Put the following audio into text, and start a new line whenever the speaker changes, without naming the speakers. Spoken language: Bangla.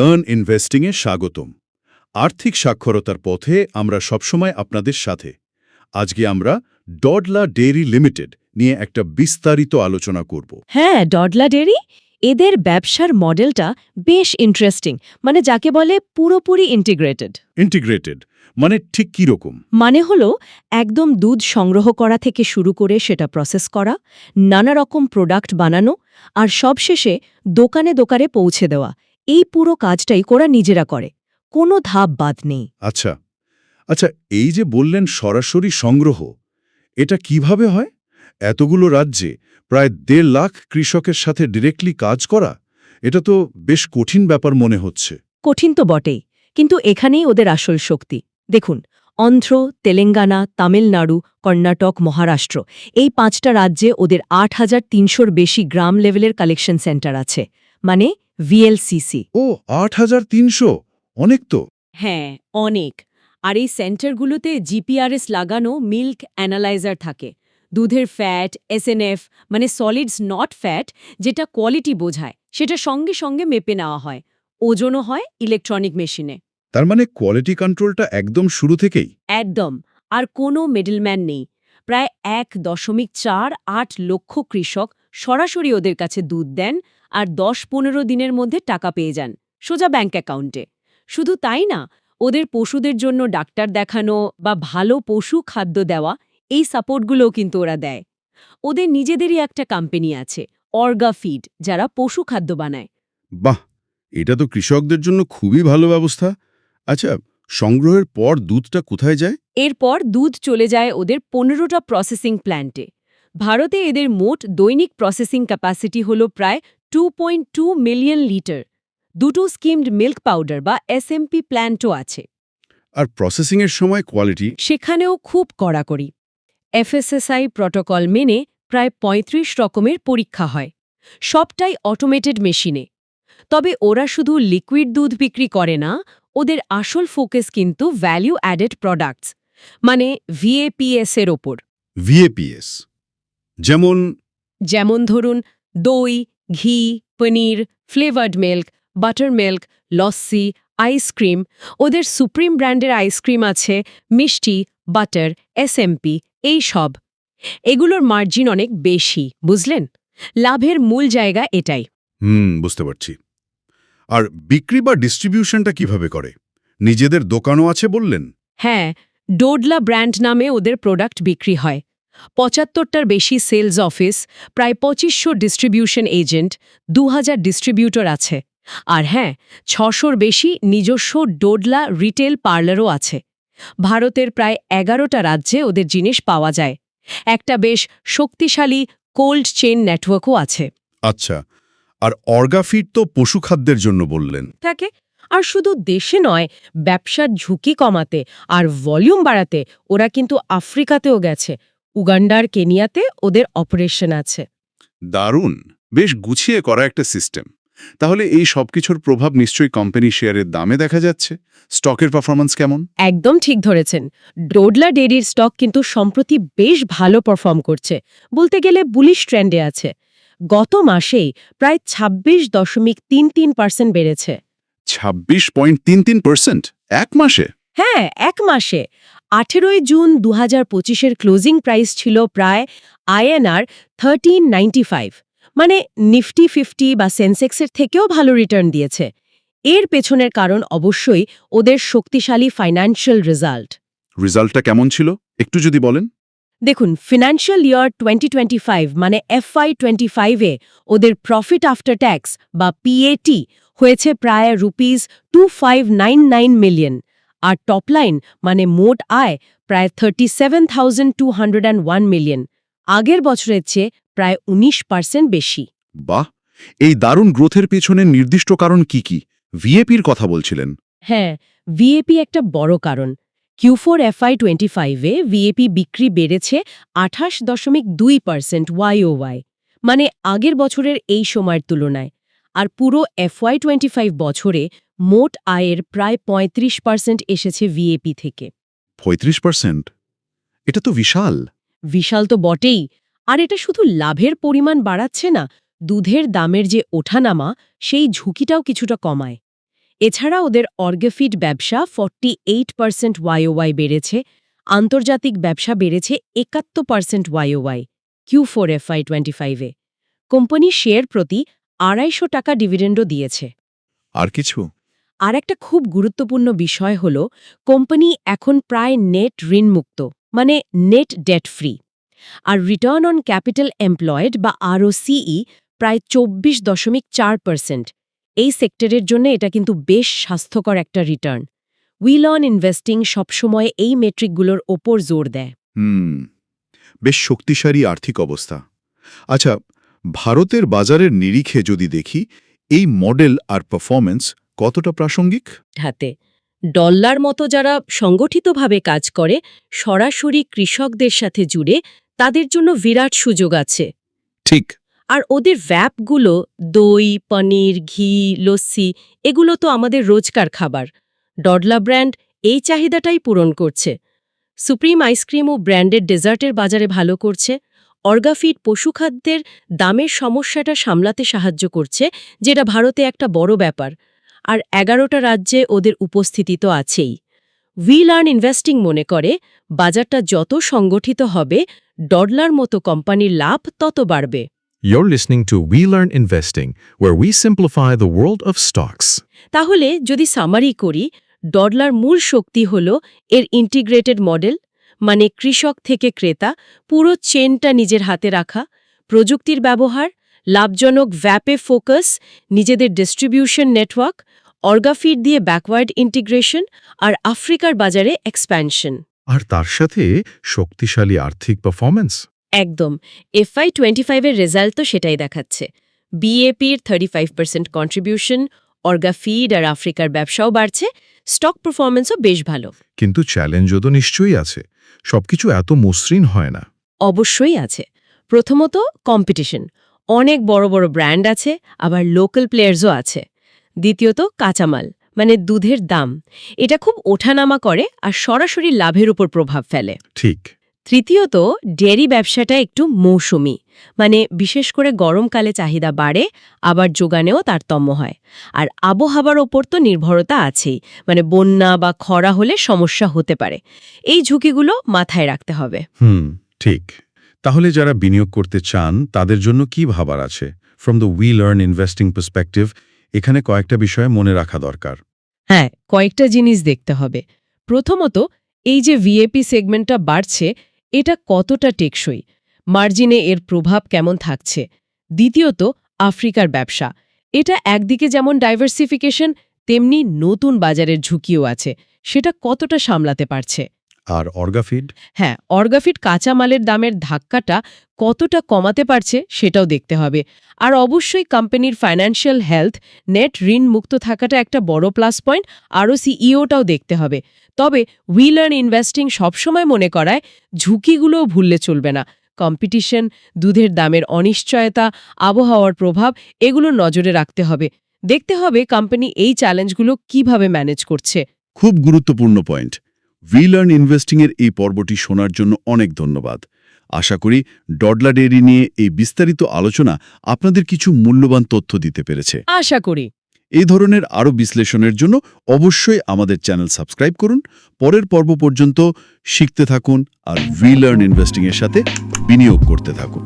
লার্ন ইনভেস্টিংয়ে স্বাগতম। আর্থিক সাক্ষরতার পথে আমরা সবসময় আপনাদের সাথে। আজকে আমরা ডডলা ডেইরি লিমিটেড নিয়ে একটা বিস্তারিত আলোচনা করব।
হ্যাঁ ডডলা ডেরি এদের ব্যবসার মডেলটা বেশ ইন্টারেস্টিং মানে যাকে বলে পুরোপুরি ইন্টিগ্রেটেড
ইন্টিগ্রেটেড মানে ঠিক কী রকম?
মানে হলো একদম দুধ সংগ্রহ করা থেকে শুরু করে সেটা প্রসেস করা নানা রকম প্রোডাক্ট বানানো আর সবশেষে দোকানে দোকানে পৌঁছে দেওয়া। এই পুরো কাজটাই ওরা নিজেরা করে। কোনো ধাপ বাদ নেই।
আচ্ছা। আচ্ছা এই যে বললেন সরাসরি সংগ্রহ এটা কীভাবে হয়? এতগুলো রাজ্যে প্রায় দেড় লাখ কৃষকের সাথে ডিরেক্টলি কাজ করা এটা তো বেশ কঠিন ব্যাপার মনে হচ্ছে।
কঠিন তো বটেই কিন্তু এখানেই ওদের আসল শক্তি। দেখুন অন্ধ্র তেলেঙ্গানা তামিলনাড়ু কর্ণাটক মহারাষ্ট্র এই পাঁচটা রাজ্যে ওদের আট হাজার তিনশোর বেশি গ্রাম লেভেলের কালেকশন সেন্টার আছে। মানে ভিএলসিসি
ও আট হাজার তিনশো। অনেক তো।
হ্যাঁ অনেক। আর এই সেন্টারগুলোতে জিপিআরএস লাগানো মিল্ক অ্যানালাইজার থাকে। দুধের ফ্যাট এসএনএফ মানে সলিডস নট ফ্যাট যেটা কোয়ালিটি বোঝায় সেটা সঙ্গে সঙ্গে মেপে নেওয়া হয়। ওজনও হয় ইলেকট্রনিক মেশিনে।
তার মানে কোয়ালিটি কন্ট্রোলটা একদম শুরু থেকেই?
একদম। আর কোনো মিডলম্যান নেই। প্রায় এক দশমিক চার আট লক্ষ কৃষক সরাসরি ওদের কাছে দুধ দেন আর দশ পনেরো দিনের মধ্যে টাকা পেয়ে যান সোজা ব্যাঙ্ক অ্যাকাউন্টে। শুধু তাই না ওদের পশুদের জন্য ডাক্তার দেখানো বা ভালো পশু খাদ্য দেওয়া এই সাপোর্টগুলোও কিন্তু ওরা দেয়। ওদের নিজেদেরই একটা কোম্পানি আছে অর্গা ফিড যারা পশু খাদ্য বানায়।
বাহ! এটা তো কৃষকদের জন্য খুবই ভালো ব্যবস্থা। আচ্ছা সংগ্রহের পর দুধটা কোথায় যায়?
এরপর দুধ চলে যায় ওদের পনেরোটা প্রসেসিং প্ল্যান্টে ভারতে এদের মোট দৈনিক প্রসেসিং ক্যাপাসিটি হল প্রায় two point two million litre দুটো স্কিমড মিল্ক পাউডার বা এসএমপি প্ল্যান্টও আছে।
আর প্রসেসিংয়ের সময় কোয়ালিটি
সেখানেও খুব কড়াকড়ি। এফএসএসআই প্রটোকল মেনে প্রায় ৩৫ রকমের পরীক্ষা হয়। সবটাই অটোমেটেড মেশিনে তবে ওরা শুধু লিকুইড দুধ বিক্রি করে না ওদের আসল ফোকাস কিন্তু ভ্যালু অ্যাডেড প্রোডাক্টস মানে ভিএপিএস এর ওপর।
ভিএপিএস যেমন
যেমন ধরুন দই ঘি paneer flavoured milk butter milk lassi ice cream ওদের সুপ্রিম ব্র্যান্ডের আইসক্রিম আছে মিষ্টি বাটার এসএমপি এই সব। এগুলোর মার্জিন অনেক বেশি বুঝলেন? লাভের মূল জায়গা এটাই।
হুম বুঝতে পারছি। আর বিক্রি বা ডিস্ট্রিবিউশনটা কীভাবে করে? নিজেদের দোকানও আছে বললেন?
হ্যাঁ ডোডলা ব্র্যান্ড নামে ওদের প্রোডাক্ট বিক্রি হয়। পঁচাত্তরটার বেশি সেলস অফিস প্রায় পঁচিশশো ডিস্ট্রিবিউশন এজেন্ট দু হাজার ডিস্ট্রিবিউটর আছে। আর হ্যাঁ ছশোর বেশি নিজস্ব ডোডলা রিটেল পার্লারও আছে। ভারতের প্রায় এগারোটা রাজ্যে ওদের জিনিস পাওয়া যায়। একটা বেশ শক্তিশালী কোল্ড চেন নেটওয়ার্কও আছে।
আচ্ছা আর অর্গাফিট তো পশুখাদ্যের জন্য বললেন।
থাকে আর শুধু দেশে নয় ব্যবসার ঝুঁকি কমাতে আর ভলিউম বাড়াতে ওরা কিন্তু আফ্রিকাতেও গেছে। উগান্ডার কেনিয়াতে ওদের অপারেশন আছে।
দারুণ! বেশ গুছিয়ে করা একটা সিস্টেম। তাহলে এই সবকিছুর প্রভাব নিশ্চয়ই কোম্পানি শেয়ারের দামে দেখা যাচ্ছে? স্টকের পারফরম্যান্স কেমন?
একদম ঠিক ধরেছেন। ডোডলা ডেরির স্টক কিন্তু সম্প্রতি বেশ ভালো পারফর্ম করছে। বলতে গেলে বুলিশ ট্রেন্ডে আছে। গত মাসেই প্রায় ২৬ দশমিক তিন তিন পার্সেন্ট বেড়েছে।
ছাব্বিশ পয়েন্ট তিন তিন পার্সেন্ট? এক মাসে?
হ্যাঁ এক মাসে। আঠেরোই জুন দু হাজার পঁচিশের ক্লোজিং প্রাইস ছিল প্রায় আইএনআর থার্টিন নাইনটি ফাইভ মানে নিফটি ফিফটি বা সেন্সেক্সের থেকেও ভালো রিটার্ন দিয়েছে। এর পেছনের কারণ অবশ্যই ওদের শক্তিশালী ফাইন্যান্সিয়াল রেজাল্ট
রেজাল্টটা কেমন ছিল? একটু যদি বলেন।
দেখুন financial year twenty twenty five মানে এফআই টোয়েন্টি ফাইভে ওদের প্রফিট আফটার ট্যাক্স বা পিএটি হয়েছে প্রায় rupees two five nine nine million আর টপলাইন মানে মোট আয় প্রায় থার্টি মিলিয়ন আগের বছরের চেয়ে প্রায় উনিশ পার্সেন্ট বেশি।
বাহ! এই দারুণ গ্রোথের পেছনে নির্দিষ্ট কারণ কি কি? ভিএপির কথা বলছিলেন।
হ্যাঁ ভিএপি একটা বড় কারণ। কিউ কিউফোর এফআই টোয়েন্টি ফাইভে ভিএপি বিক্রি বেড়েছে আঠাশ দশমিক দুই পার্সেন্ট ওয়াই মানে আগের বছরের এই সময়ের তুলনায়। আর পুরো এফওয়াই টোয়েন্টি ফাইভ বছরে মোট আয়ের প্রায় পঁয়ত্রিশ পার্সেন্ট এসেছে ভিএপি থেকে।
পঁয়ত্রিশ পার্সেন্ট? এটা তো বিশাল।
বিশাল তো বটেই। আর এটা শুধু লাভের পরিমাণ বাড়াচ্ছে না দুধের দামের যে ওঠানামা সেই ঝুঁকিটাও কিছুটা কমায়। এছাড়া ওদের অর্গেফিড ব্যবসা ফর্টি এইট পার্সেন্ট ওয়াইওয়াই বেড়েছে আন্তর্জাতিক ব্যবসা বেড়েছে একাত্তর percent YY Q four FY twenty ফাইভে কোম্পানি শেয়ার প্রতি আড়াইশো টাকা ডিভিডেন্ডও দিয়েছে।
আর কিছু?
আর একটা খুব গুরুত্বপূর্ণ বিষয় হল, কোম্পানি এখন প্রায় নেট ঋণমুক্ত মানে নেট ডেট ফ্রি আর রিটার্ন অন ক্যাপিটাল এমপ্লয়েড বা আরওসিই প্রায় চব্বিশ দশমিক চার পার্সেন্ট এই সেক্টরের জন্য এটা কিন্তু বেশ স্বাস্থ্যকর একটা রিটার্ন উইল অন ইনভেস্টিং সবসময় এই মেট্রিকগুলোর ওপর জোর দেয়।
হুম, বেশ শক্তিশালী আর্থিক অবস্থা। আচ্ছা ভারতের বাজারের নিরিখে যদি দেখি, এই মডেল আর পারফরম্যান্স কতটা প্রাসঙ্গিক?
হাতে। ডল্লার মতো যারা সংগঠিতভাবে কাজ করে সরাসরি কৃষকদের সাথে জুড়ে তাদের জন্য বিরাট সুযোগ আছে।
ঠিক।
আর ওদের ভ্যাপগুলো দই পনির ঘি লস্যি এগুলো তো আমাদের রোজকার খাবার। ডডলা ব্র্যান্ড এই চাহিদাটাই পূরণ করছে। সুপ্রিম আইসক্রিম ও ব্র্যান্ডেড ডেজার্টের বাজারে ভালো করছে। অর্গাফিট পশুখাদ্যের দামের সমস্যাটা সামলাতে সাহায্য করছে যেটা ভারতে একটা বড় ব্যাপার। আর এগারোটা রাজ্যে ওদের উপস্থিতি তো আছেই উইল আর্ন ইনভেস্টিং মনে করে বাজারটা যত সংগঠিত হবে ডডলার মতো কোম্পানির লাভ তত বাড়বে
You're listening to We Learn Investing, where we simplify the world of stocks.
তাহলে যদি সামারি করি ডডলার মূল শক্তি হল এর ইন্টিগ্রেটেড মডেল মানে কৃষক থেকে ক্রেতা পুরো চেনটা নিজের হাতে রাখা প্রযুক্তির ব্যবহার লাভজনক ভ্যাপে ফোকাস নিজেদের ডিস্ট্রিবিউশন নেটওয়ার্ক অর্গাফিড দিয়ে ব্যাকওয়ার্ড ইন্টিগ্রেশন আর আফ্রিকার বাজারে এক্সপ্যানশন
আর তার সাথে শক্তিশালী আর্থিক পারফরম্যান্স
একদম। এফআই টোয়েন্টি ফাইভের রেজাল্ট তো সেটাই দেখাচ্ছে। বিএপির thirty five percent contribution Orgafeed আর আফ্রিকার ব্যবসাও বাড়ছে স্টক পারফরমেন্সও বেশ ভালো।
কিন্তু চ্যালেঞ্জও তো নিশ্চয়ই আছে। সবকিছু এত মসৃণ হয় না।
অবশ্যই আছে। প্রথমত কম্পিটিশন অনেক বড় বড় ব্র্যান্ড আছে আবার লোকাল প্লেয়ার্সও আছে। দ্বিতীয়ত কাঁচামাল মানে দুধের দাম। এটা খুব ওঠানামা করে আর সরাসরি লাভের উপর প্রভাব ফেলে।
ঠিক।
তৃতীয়ত ডেয়ারি ব্যবসাটা একটু মৌসুমি মানে বিশেষ করে গরমকালে চাহিদা বাড়ে আবার যোগানেও তারতম্য হয়। আর আবহাওয়ার ওপর তো নির্ভরতা আছেই মানে বন্যা বা খরা হলে সমস্যা হতে পারে। এই ঝুঁকিগুলো মাথায় রাখতে হবে।
হুম ঠিক। তাহলে যারা বিনিয়োগ করতে চান, তাদের জন্য কি ভাবার আছে? From the we learn investing perspective এখানে কয়েকটা বিষয়ে মনে রাখা দরকার।
হ্যাঁ কয়েকটা জিনিস দেখতে হবে। প্রথমত, এই যে ভিএপি সেগমেন্টটা বাড়ছে, এটা কতটা টেকসই? মার্জিনে এর প্রভাব কেমন থাকছে? দ্বিতীয়ত, আফ্রিকার ব্যবসা। এটা একদিকে যেমন ডাইভার্সিফিকেশন তেমনি নতুন বাজারের ঝুঁকিও আছে। সেটা কতটা সামলাতে পারছে?
আর অর্গাফিড
হ্যাঁ অর্গাফিট কাঁচামালের দামের ধাক্কাটা কতটা কমাতে পারছে সেটাও দেখতে হবে। আর অবশ্যই কোম্পানির ফাইন্যান্সিয়াল হেলথ নেট ঋণ মুক্ত থাকাটা একটা বড় প্লাস পয়েন্ট আরও সিইওটাও দেখতে হবে। তবে উইল আর্ন ইনভেস্টিং সবসময় মনে করায় ঝুঁকিগুলোও ভুললে চলবে না। কম্পিটিশন দুধের দামের অনিশ্চয়তা আবহাওয়ার প্রভাব এগুলো নজরে রাখতে হবে। দেখতে হবে কোম্পানি এই চ্যালেঞ্জগুলো কীভাবে ম্যানেজ করছে।
খুব গুরুত্বপূর্ণ পয়েন্ট উই লার্ন ইনভেস্টিংয়ের এই পর্বটি শোনার জন্য অনেক ধন্যবাদ। আশা করি ডডলা ডেয়ারি নিয়ে এই বিস্তারিত আলোচনা আপনাদের কিছু মূল্যবান তথ্য দিতে পেরেছে।
আশা করি।
এই ধরনের আরও বিশ্লেষণের জন্য অবশ্যই আমাদের চ্যানেল সাবস্ক্রাইব করুন। পরের পর্ব পর্যন্ত শিখতে থাকুন আর উই লার্ন ইনভেস্টিংয়ের সাথে বিনিয়োগ করতে থাকুন।